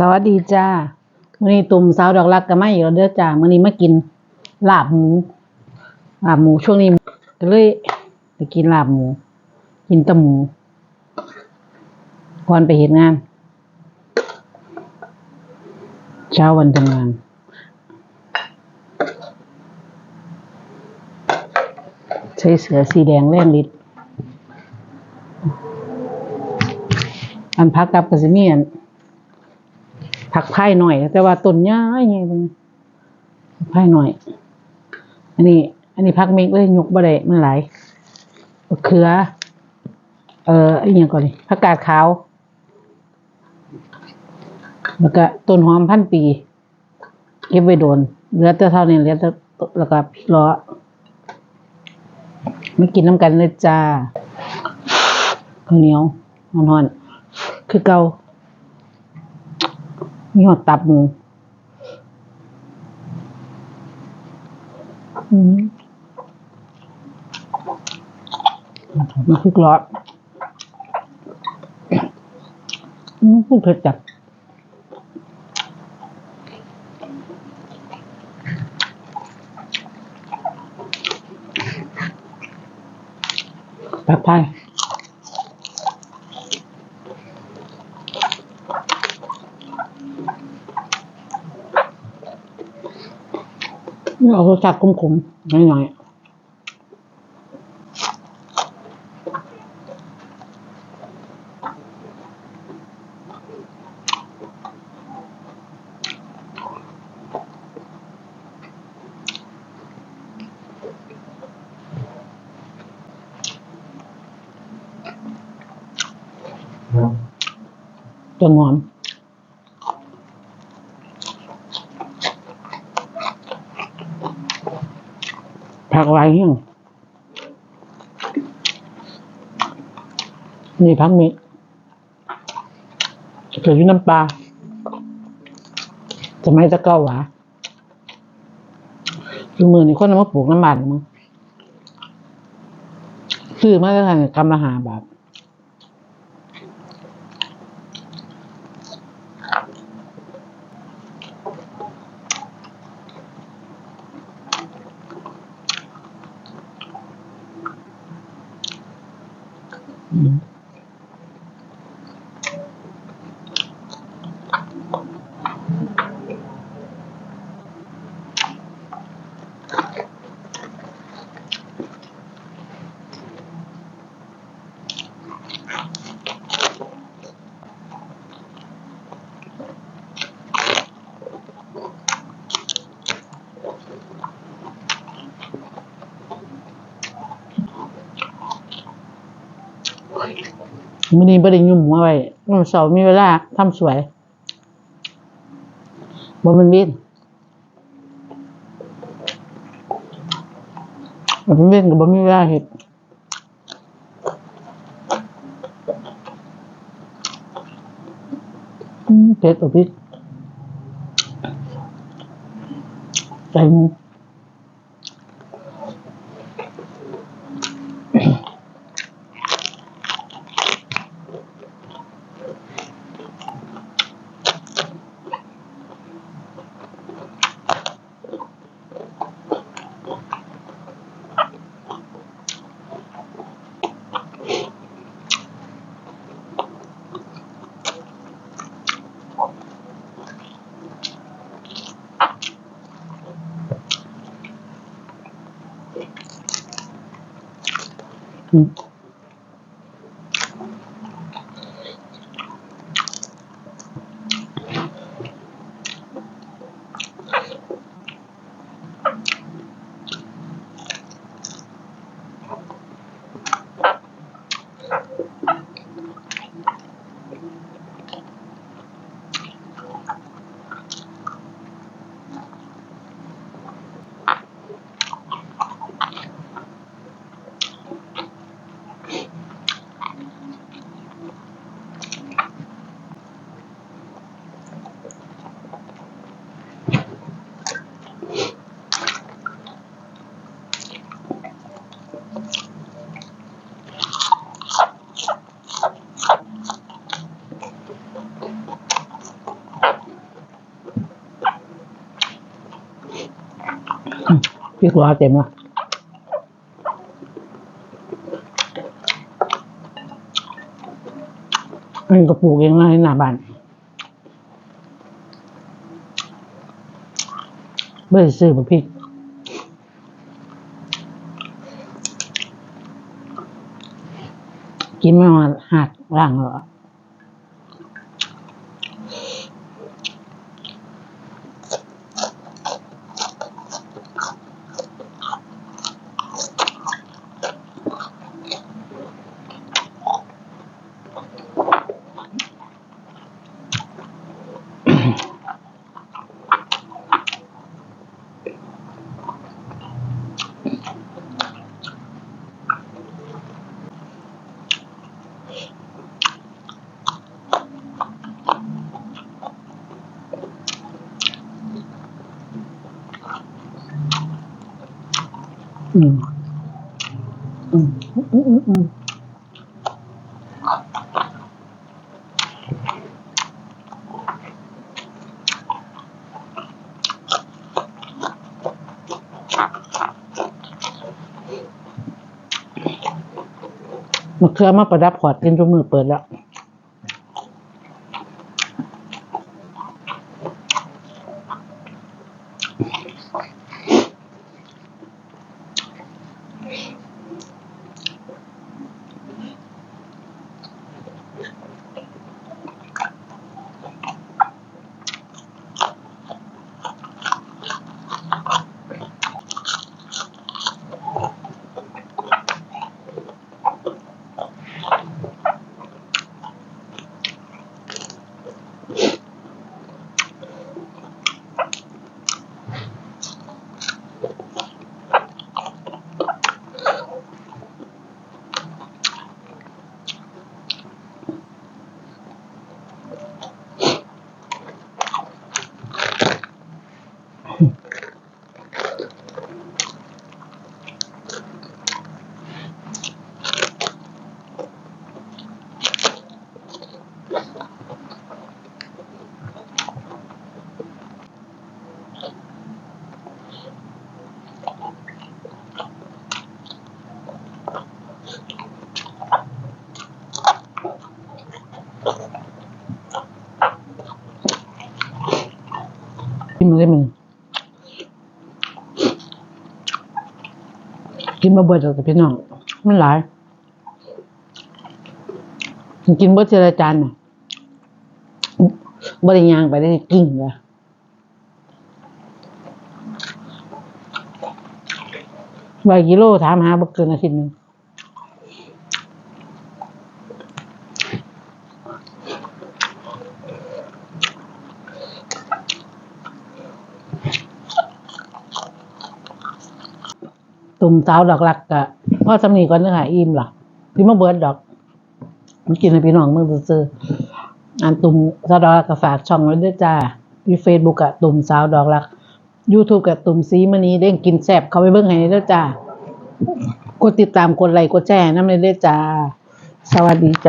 สวัสดีจ้ามื้อนี้ตุ่มสาวดอกรักก็มาอีกแล้วเด้อจ้ามื้อนี้มากินลาบหมูลาบหมูช่วงนี้ก็เลยไปกินลาบหมู กินตะหมูก่อนไปเฮ็ดงาน เช้าวันทำงาน ใช้เสือสีแดงแล่นลิดอันพักกับกระสิเมียน ผักไผ่หน่อย แต่ว่าต้นย้ายไงเป็นผักไผ่หน่อย อันนี้ อันนี้พักเมกเลยยกบ่ได้มันหลายมะเขือ เอ่ออีกอย่างก่อนเลยผักกาดขาว แล้วก็ต้นหอมพันปีเก็บไว้โดนเหลือแต่เท่านี้เหลือแต่แล้วก็พริกล้อไม่กินน้ำกันเลยจ้าข้าวเหนียวหอนๆคือเกา มีหอดตับหมูอืมมันคือกรอบอืมเผ็ดจัดผักไผ่ เอารสชาติขมๆหน่อยๆจะงอน ผักหลายอย่างนี่พักมีเกิดที่น้ำปลาทำไม่จะเก้าหวาคือมือนี่คนมาปลูกน้ำมันมั้งซื้อมาได้ทางกำละหาบาทอืม มื่อนี้ไม่ได้ยุ่มหัวไว้วันเสาร์มีเวลาทำสวยบ่มันบินบ่มันบินกับบ่มีเวลาเห็ดเผ็ดกับพริกใส่หมู tutto. พี่หัวเต็มละอันนี้ก็ปลูกเองนะในหน้าบ้านไม่ได้ซื้อมาพริกกินไม่มาหัดร่างเหรอ อืมอืมอืมอืมอืมมะเขือมาประดับขอดกินจนมือเปิดแล้ว กินมาได้มึง กินมาเบิดแล้วพี่น้อง มันหลาย กินเบิดเจรจานน่ะบริยางไปได้กิ่งเลยใบกิโลถามหาบ่เกินอาทิตย์หนึ่ง ตุ่มสาวดอกหลักกะพ่อสำนีก่อนเนื้อหาอิ่มล่ะพี่มาเบิร์ดดอกมันกินให้พี่น้องมึงซื้อๆอันตุ่มสาวดอกกก็ฝากช่องไว้ด้วยจ้าที่เฟซบุ๊กกะตุ่มสาวดอกหลักยูทูบกับตุ่มซีมันนีเด้งกินแซ่บเขาไปเบิ้งให้ด้วยจ้ากดติดตามกดไลค์กดแชร์น้ำเลยด้วยจ้า สวัสดีจ้า